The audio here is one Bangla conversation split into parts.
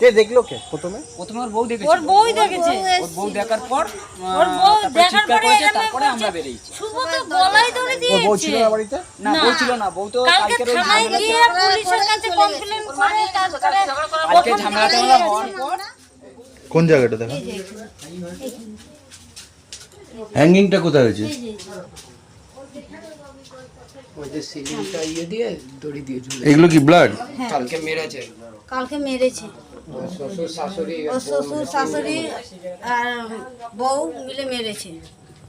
কে দেখল কে? প্রথমে? প্রথমে ওর বউ দেখেছে। ওর বউই দেখেছে। ওর বউ দেখার পর ওর বউ দেখার পরে করেছে তারপরে আমরা। বেরিয়েছি। শুভ তো গলায় ধরে দিয়েছে ওর বউ ছিল না বাড়িতে? না বউ ছিল না বউ তো কালকে থানায় ঝামেলা- গিয়ে পুলিশের কাছে কমপ্লেন করে তারপরে কালকে ঝামেলা টামেলা হওয়ার পর। কোন জায়গাটা দেখা? হ্যাঙ্গিংটা কোথায় হয়েছে? ওই যে সিলিংটা ইয়ে দিয়ে দড়ি দিয়ে ঝুলে এগুলো কি ব্লাড কালকে মেরেছে। কালকে মেরেছে। ওর শ্বশুর শাশুড়ি ও শ্বশুর শাশুড়ি আর বউ মিলে মেরেছে।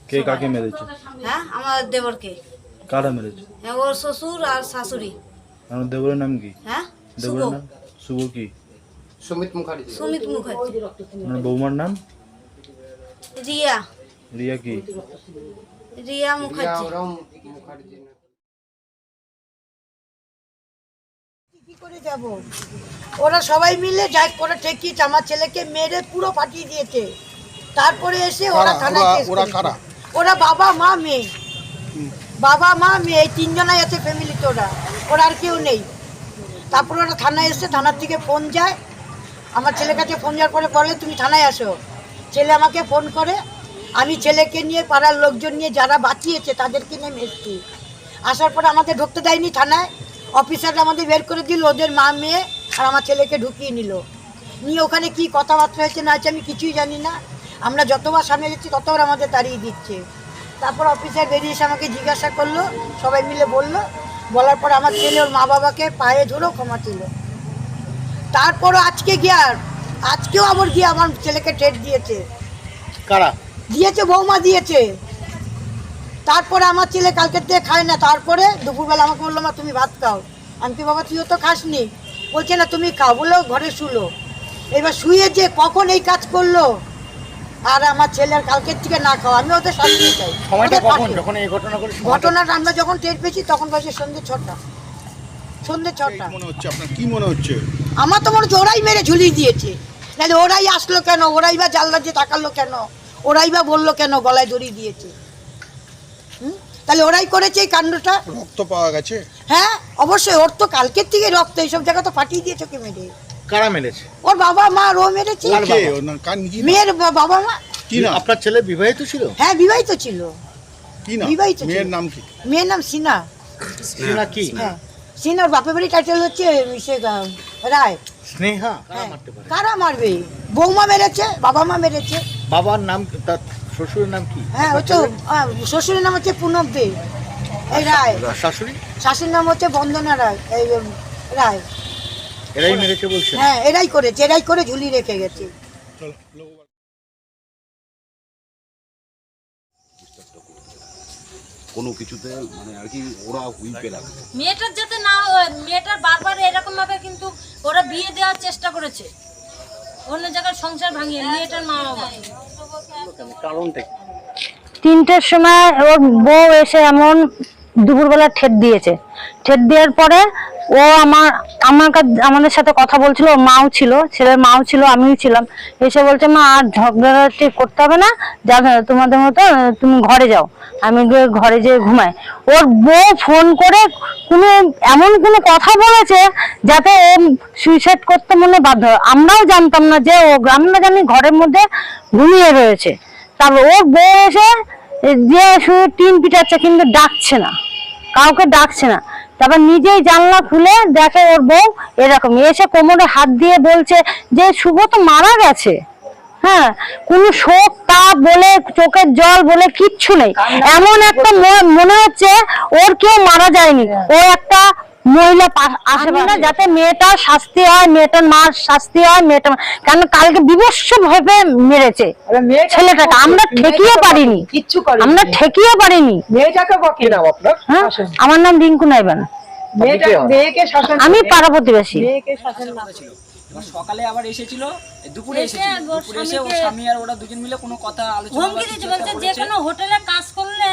কে কাকে মেরেছে? হ্যাঁ আমার দেবরকে। কারা মেরেছে? হ্যাঁ ওর শ্বশুর আর শাশুড়ি। আমার দেবরের নাম কি? হ্যাঁ দেবরের নাম? শুভ কি? সুমিত মুখার্জি। সুমিত মুখার্জি। আমার বৌমার নাম? রিয়া। রিয়া কি? রিয়া মুখার্জি। করে যাব। ওরা সবাই মিলে যাই করে ঠেকিয়েছে আমার ছেলেকে মেরে পুরো ফাটিয়ে দিয়েছে। তারপরে এসে ওরা থানায় কেস ওরা করেছে। ওরা বাবা মা মেয়ে। বাবা মা মেয়ে এই তিনজনাই আছে ফ্যামিলিতে ওরা। ওরা আর কেউ নেই। তারপরে ওরা থানায় এসে থানার থেকে ফোন যায়। আমার ছেলের কাছে ফোন যাওয়ার পরে বলে তুমি থানায় আসো। ছেলে আমাকে ফোন করে আমি ছেলেকে নিয়ে পাড়ার লোকজন নিয়ে যারা বাঁচিয়েছে তাদেরকে নিয়ে আমি এসছি। আসার পরে আমাদের ঢুকতে দেয়নি থানায়। অফিসাররা আমাদের বের করে দিল ওদের মা মেয়ে আর আমার ছেলেকে ঢুকিয়ে নিল। নিয়ে ওখানে কি কথাবার্তা হয়েছে না হয়েছে আমি কিছুই জানি না। আমরা যতবার সামনে যাচ্ছি ততবার আমাদের তাড়িয়ে দিচ্ছে। তারপর অফিসার বেরিয়ে এসে আমাকে জিজ্ঞাসা করল সবাই মিলে বলল বলার পর আমার ছেলে ওর মা বাবাকে পায়ে ধরেও ক্ষমা ছিল তারপরও আজকে গিয়ে আর আজকেও আবার গিয়ে আমার ছেলেকে টেট দিয়েছে। কারা? দিয়েছে বৌমা দিয়েছে। তারপরে আমার ছেলে কালকে থেকে খায় না তারপরে দুপুরবেলা আমাকে বলল মা তুমি ভাত খাও। আমি কি বাবা তুইও তো খাসনি। বলছে না তুমি খাও। বলল ঘরে শুলো। এবার শুয়ে যে কখন এই কাজ করল আর আমার ছেলের কালকের থেকে না খাওয়া আমি ওদের চাই ঘটনা ঘটনাটা আমরা যখন টের পেয়েছি তখন বাজে সন্ধ্যে ছটা। সন্ধ্যে ছটা। হচ্ছে? কি মনে হচ্ছে? আমার তো মনে হচ্ছে ওরাই মেরে ঝুলিয়ে দিয়েছে। তাহলে ওরাই আসলো কেন? ওরাই বা জানলা দিয়ে তাকালো কেন? ওরাই বা বলল কেন? গলায় দড়ি দিয়েছে? তাহলে ওরাই করেছে এই কাণ্ডটা? রক্ত পাওয়া গেছে। হ্যাঁ অবশ্যই ওর তো কালকের থেকে রক্ত এইসব জায়গা তো ফাটিয়ে দিয়েছে ওকে মেরে। কারা মেরেছে? ওর বাবা মা আর ও মেরেছে? কে? কি মেয়ের বাবা মা। কি নাম? আপনার ছেলে বিবাহিত ছিল? হ্যাঁ বিবাহিত ছিল। কি নাম? বিবাহিত ছিল। মেয়ের নাম কি? মেয়ের নাম সিনা। সিনা কি? হ্যাঁ। সিনা ওর বাপের বাড়ি টাইটেল হচ্ছে সে রায়। স্নেহা? হ্যাঁ। কারা মারবে? বৌমা মেরেছে বাবা মা মেরেছে। বাবার নাম শ্বশুরের নাম কি? হ্যাঁ ওই তো শ্বশুরের নাম হচ্ছে পুনব দে এই রায়। শাশুড়ি? শাশুর নাম হচ্ছে বন্দনা রায় এই রায়। এরাই মেরেছে বলছে হ্যাঁ এরাই করেছে এরাই করে ঝুলি রেখে গেছে। কোনো কিছুতে মানে আর কি ওরা হুইপে রাখবে মেয়েটার যাতে না হয় মেয়েটার বারবার এরকম ভাবে কিন্তু ওরা বিয়ে দেওয়ার চেষ্টা করেছে। অন্য জায়গায় সংসার ভাঙিয়ে মেয়েটার মা বাবা তিনটের সময় ওর বউ এসে এমন দুপুরবেলা ঠেট দিয়েছে। ঠেট দেওয়ার পরে ও আমার আমার আমাদের সাথে কথা বলছিল মাও ছিল ছেলের মাও ছিল আমিও ছিলাম। এসে বলছে মা আর ঝগড়াঝাটি করতে হবে না না, তোমাদের মতো তুমি ঘরে যাও। আমি ঘরে যেয়ে ঘুমাই। ওর বউ ফোন করে কোনো এমন কোনো কথা বলেছে যাতে ও সুইসাইড করতে মনে বাধ্য আমরাও জানতাম না যে ও আমরা জানি ঘরের মধ্যে ঘুমিয়ে রয়েছে। তারপর ওর বউ এসে যে শুধু টিন পিটাচ্ছে কিন্তু ডাকছে না। কাউকে ডাকছে না। তারপর নিজেই জানলা খুলে দেখে ওর বউ এরকম। এসে কোমরে হাত দিয়ে বলছে যে, শুভ তো মারা গেছে। হ্যাঁ কোনো শোক তাপ বলে, চোখের জল বলে কিচ্ছু নেই। এমন একটা মনে হচ্ছে ওর কেউ মারা যায়নি। ও একটা মহিলা আসবে না যাতে মেয়েটার শাস্তি হয় মেয়েটার মার শাস্তি হয় মেয়েটা কারণ কালকে বিভৎস ভাবে মেরেছে ছেলেটাকে। আমরা ঠেকিয়ে পারিনি। কিচ্ছু আমরা ঠেকিয়ে পারিনি। হ্যাঁ? আমার নাম রিঙ্কু নাইবান আমি পাড়া প্রতিবেশী। সকালে আবার এসেছিল দুপুরে এসেছিল। দুপুরে এসে ওর স্বামী আর ওরা দুজন মিলে কোনো কথা আলোচনা যে কোনো হোটেলে কাজ করলে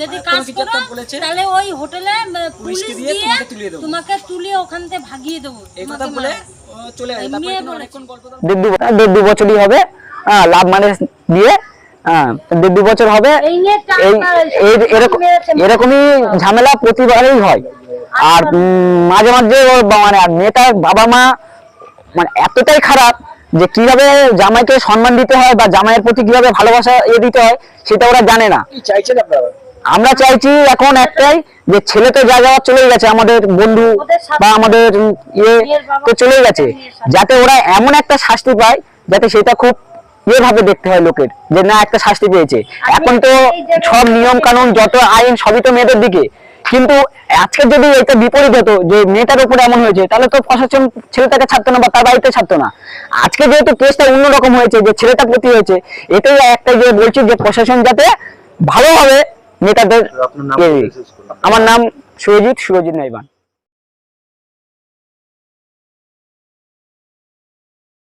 যদি কাজ করো তাহলে ওই হোটেলে পুলিশ দিয়ে তোমাকে তুলিয়ে ওখান থেকে ভাগিয়ে দেবো। এই কথা বলে চলে দেড় দু বছরই হবে লাভ মানে দিয়ে দেড় দু বছর হবে এরকমই ঝামেলা প্রতিবারেই হয়। আর মাঝে মাঝে ওর মানে আর মেয়েটার বাবা মা মানে এতটাই খারাপ যে কীভাবে জামাইকে সম্মান দিতে হয় বা জামাইয়ের প্রতি কীভাবে ভালোবাসা ইয়ে দিতে হয় সেটা ওরা জানে না। চাইছেন আপনারা? আমরা চাইছি এখন একটাই যে ছেলে তো যা যাওয়ার চলেই গেছে আমাদের বন্ধু বা আমাদের ইয়ে তো চলেই গেছে। যাতে ওরা এমন একটা শাস্তি পায় যাতে সেটা খুব ইয়ে দেখতে হয় লোকের যে না একটা শাস্তি পেয়েছে। এখন তো সব নিয়ম কানুন যত আইন সবই তো মেয়েদের দিকে। কিন্তু আজকে যদি এটা বিপরীত হতো যে মেয়েটার উপরে এমন হয়েছে তাহলে তো প্রশাসন ছেলেটাকে ছাড়তো না বা তার বাড়িতে ছাড়তো না। আজকে যেহেতু কেসটা অন্যরকম হয়েছে যে ছেলেটা প্রতি হয়েছে এটাই একটা যে বলছি যে প্রশাসন যাতে ভালোভাবে মেয়েটাদের ইয়ে- আমার নাম সুরজিৎ সুরজিৎ নাইবান।